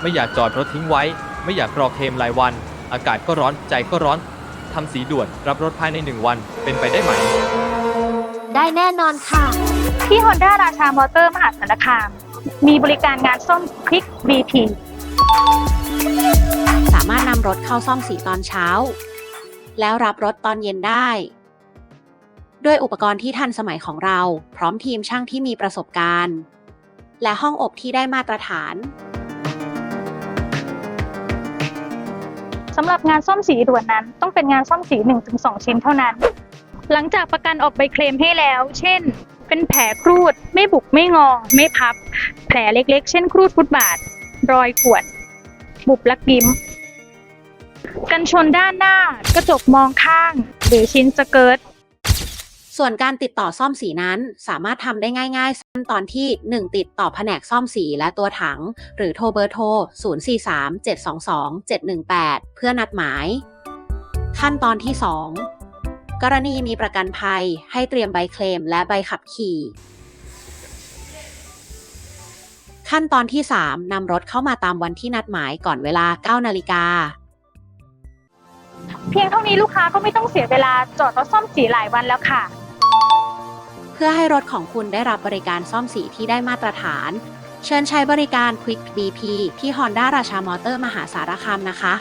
ไม่อยากจอดรถทิ้งไว้ ไม่อยากรอเคลมรายวัน อากาศก็ร้อนใจก็ร้อนทำสีด่วนรับรถภายในหนึ่งวันเป็นไปได้ไหม ได้แน่นอนค่ะ ที่ Honda ราชามอเตอร์มหาสารคาม มีบริการงานซ่อมคลิก BP สามารถนำรถเข้าซ่อมสีตอนเช้า แล้วรับรถตอนเย็นได้ ด้วยอุปกรณ์ที่ทันสมัยของเรา พร้อมทีมช่างที่มีประสบการณ์ และห้องอบที่ได้มาตรฐานสำหรับงานซ่อมสีด่วนนั้น ต้องเป็นงานซ่อมสี 1-2 ชิ้นเท่านั้น หลังจากประกันออกใบเคลมให้แล้ว เช่น เป็นแผลครูด ไม่บุกไม่งอ ไม่พับ แผลเล็กๆ เช่นครูดฟุตบาท รอยขวด บุบลักยิ้ม กันชนด้านหน้า กระจกมองข้าง หรือชิ้นสเกิร์ต ส่วนการติดต่อซ่อมสีนั้นสามารถทำได้ง่ายๆขั้นตอนที่ 1 ติดต่อแผนกซ่อมสีและตัวถัง หรือโทรเบอร์โทร 043-722-718 เพื่อนัดหมาย ขั้นตอนที่ 2 กรณีมีประกันภัยให้เตรียมใบเคลมและใบขับขี่ ขั้นตอนที่ 3นำรถเข้ามาตามวันที่นัดหมายก่อนเวลา 9 นาฬิกาเพียงเท่านี้ลูกค้าก็ไม่ต้องเสียเวลาจอดรถซ่อมสีหลายวันแล้วค่ะ เพื่อให้รถของคุณได้รับบริการซ่อมสีที่ได้มาตรฐาน เชิญใช้บริการ Quick BP ที่ Honda ราชามอเตอร์มหาสารคามนะคะ